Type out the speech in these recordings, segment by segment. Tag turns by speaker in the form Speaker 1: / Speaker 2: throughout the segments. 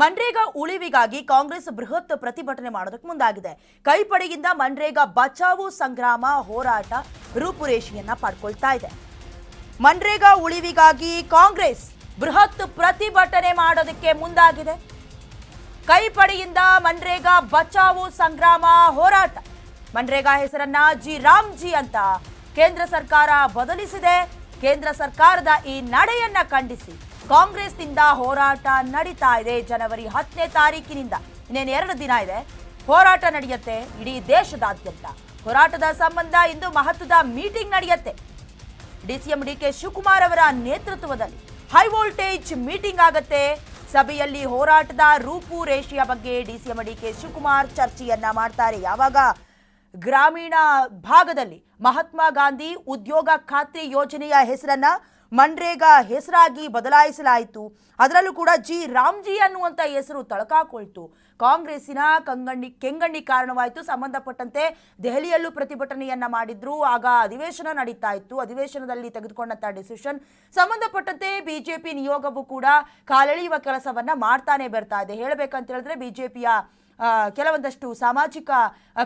Speaker 1: ಮನ್ರೇಗಾ ಉಳಿವಿಗಾಗಿ ಕಾಂಗ್ರೆಸ್ ಬೃಹತ್ ಪ್ರತಿಭಟನೆ ಮಾಡೋದಕ್ಕೆ ಮುಂದಾಗಿದೆ. ಕೈಪಡೆಯಿಂದ ಮನ್ರೇಗಾ ಬಚಾವು ಸಂಗ್ರಾಮ ಹೋರಾಟ ರೂಪುರೇಷೆಯನ್ನ ಪಡ್ಕೊಳ್ತಾ ಇದೆ. ಮನ್ರೇಗಾ ಉಳಿವಿಗಾಗಿ ಕಾಂಗ್ರೆಸ್ ಬೃಹತ್ ಪ್ರತಿಭಟನೆ ಮಾಡೋದಕ್ಕೆ ಮುಂದಾಗಿದೆ. ಕೈಪಡೆಯಿಂದ ಮನ್ರೇಗಾ ಬಚಾವು ಸಂಗ್ರಾಮ ಹೋರಾಟ. ಮನ್ರೇಗಾ ಹೆಸರನ್ನ ಜಿ ರಾಮ್ಜಿ ಅಂತ ಕೇಂದ್ರ ಸರ್ಕಾರ ಬದಲಿಸಿದೆ. ಕೇಂದ್ರ ಸರ್ಕಾರದ ಈ ನಡೆಯನ್ನ ಖಂಡಿಸಿ. ಕಾಂಗ್ರೆಸ್ನಿಂದ ಹೋರಾಟ ನಡೀತಾ ಇದೆ ಜನವರಿ ಹತ್ತನೇ ತಾರೀಕಿನಿಂದ. ಇನ್ನೇನು ಎರಡು ದಿನ ಇದೆ. ಹೋರಾಟ ನಡೆಯುತ್ತೆ ಇಡೀ ದೇಶದಾದ್ಯಂತ. ಹೋರಾಟದ ಸಂಬಂಧ ಇಂದು ಮಹತ್ವದ ಮೀಟಿಂಗ್ ನಡೆಯುತ್ತೆ. ಡಿಸಿಎಂ ಡಿಕೆ ಶಿವಕುಮಾರ್ ಅವರ ನೇತೃತ್ವದಲ್ಲಿ ಹೈ ವೋಲ್ಟೇಜ್ ಮೀಟಿಂಗ್ ಆಗತ್ತೆ. ಸಭೆಯಲ್ಲಿ ಹೋರಾಟದ ರೂಪುರೇಷೆಯ ಬಗ್ಗೆ ಡಿಸಿಎಂ ಡಿಕೆ ಶಿವಕುಮಾರ್ ಚರ್ಚೆಯನ್ನ ಮಾಡ್ತಾರೆ. ಯಾವಾಗ? ಗ್ರಾಮೀಣ ಭಾಗದಲ್ಲಿ ಮಹಾತ್ಮ ಗಾಂಧಿ ಉದ್ಯೋಗ ಖಾತ್ರಿ ಯೋಜನೆಯ ಹೆಸರನ್ನ ಮನ್ರೇಗಾ ಹೆಸರಾಗಿ ಬದಲಾಯಿಸಲಾಯಿತು. ಅದರಲ್ಲೂ ಕೂಡ ಜಿ ರಾಮ್ಜಿ ಅನ್ನುವಂಥ ಹೆಸರು ತಳಕಾಕೊಳ್ತು. ಕಾಂಗ್ರೆಸ್ಸಿನ ಕಂಗಣ್ಣಿ ಕೆಂಗಣ್ಣಿ ಕಾರಣವಾಯಿತು. ಸಂಬಂಧಪಟ್ಟಂತೆ ದೆಹಲಿಯಲ್ಲೂ ಪ್ರತಿಭಟನೆಯನ್ನ ಮಾಡಿದ್ರು. ಆಗ ಅಧಿವೇಶನ ನಡೀತಾ ಇತ್ತು. ಅಧಿವೇಶನದಲ್ಲಿ ತೆಗೆದುಕೊಂಡಂಥ ಡಿಸಿಷನ್ ಸಂಬಂಧಪಟ್ಟಂತೆ ಬಿಜೆಪಿ ನಿಯೋಗವು ಕೂಡ ಕಾಲೆಳೆಯುವ ಕೆಲಸವನ್ನು ಮಾಡ್ತಾನೆ ಬರ್ತಾ ಇದೆ. ಹೇಳಬೇಕಂತ ಹೇಳಿದ್ರೆ ಬಿಜೆಪಿಯ ಕೆಲವೊಂದಷ್ಟು ಸಾಮಾಜಿಕ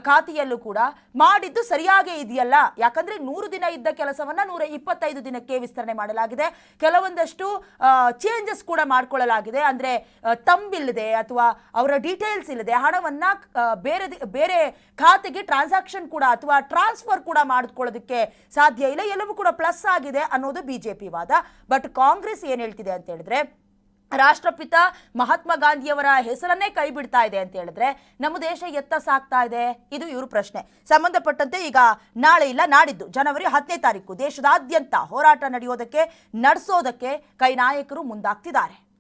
Speaker 1: ಖಾತೆಯಲ್ಲೂ ಕೂಡ ಮಾಡಿದ್ದು ಸರಿಯಾಗೇ ಇದೆಯಲ್ಲ? ಯಾಕಂದ್ರೆ ನೂರು ದಿನ ಇದ್ದ ಕೆಲಸವನ್ನ ನೂರ ಇಪ್ಪತ್ತೈದು ದಿನಕ್ಕೆ ವಿಸ್ತರಣೆ ಮಾಡಲಾಗಿದೆ. ಕೆಲವೊಂದಷ್ಟು ಚೇಂಜಸ್ ಕೂಡ ಮಾಡಿಕೊಳ್ಳಲಾಗಿದೆ. ಅಂದ್ರೆ ತಂಬಿಲ್ಲದೆ ಅಥವಾ ಅವರ ಡೀಟೇಲ್ಸ್ ಇಲ್ಲದೆ ಹಣವನ್ನ ಬೇರೆ ಬೇರೆ ಖಾತೆಗೆ ಟ್ರಾನ್ಸಾಕ್ಷನ್ ಕೂಡ ಅಥವಾ ಟ್ರಾನ್ಸ್ಫರ್ ಕೂಡ ಮಾಡಿಕೊಳ್ಳೋದಕ್ಕೆ ಸಾಧ್ಯ ಇಲ್ಲ. ಎಲ್ಲವೂ ಕೂಡ ಪ್ಲಸ್ ಆಗಿದೆ ಅನ್ನೋದು ಬಿಜೆಪಿ ವಾದ. ಬಟ್ ಕಾಂಗ್ರೆಸ್ ಏನು ಹೇಳ್ತಿದೆ ಅಂತ ಹೇಳಿದ್ರೆ ರಾಷ್ಟ್ರಪಿತ ಮಹಾತ್ಮ ಗಾಂಧಿಯವರ ಹೆಸರನ್ನೇ ಕೈ ಬಿಡ್ತಾ ಇದೆ ಅಂತ ಹೇಳಿದ್ರೆ ನಮ್ಮ ದೇಶ ಎತ್ತ ಸಾಕ್ತಾ ಇದೆ? ಇದು ಇವರು ಪ್ರಶ್ನೆ. ಸಂಬಂಧಪಟ್ಟಂತೆ ಈಗ ನಾಳೆ ಇಲ್ಲ, ನಾಡಿದ್ದು ಜನವರಿ ಹತ್ತನೇ ತಾರೀಕು ದೇಶದಾದ್ಯಂತ ಹೋರಾಟ ನಡೆಯೋದಕ್ಕೆ, ನಡೆಸೋದಕ್ಕೆ ಕೈ ನಾಯಕರು ಮುಂದಾಗ್ತಿದ್ದಾರೆ.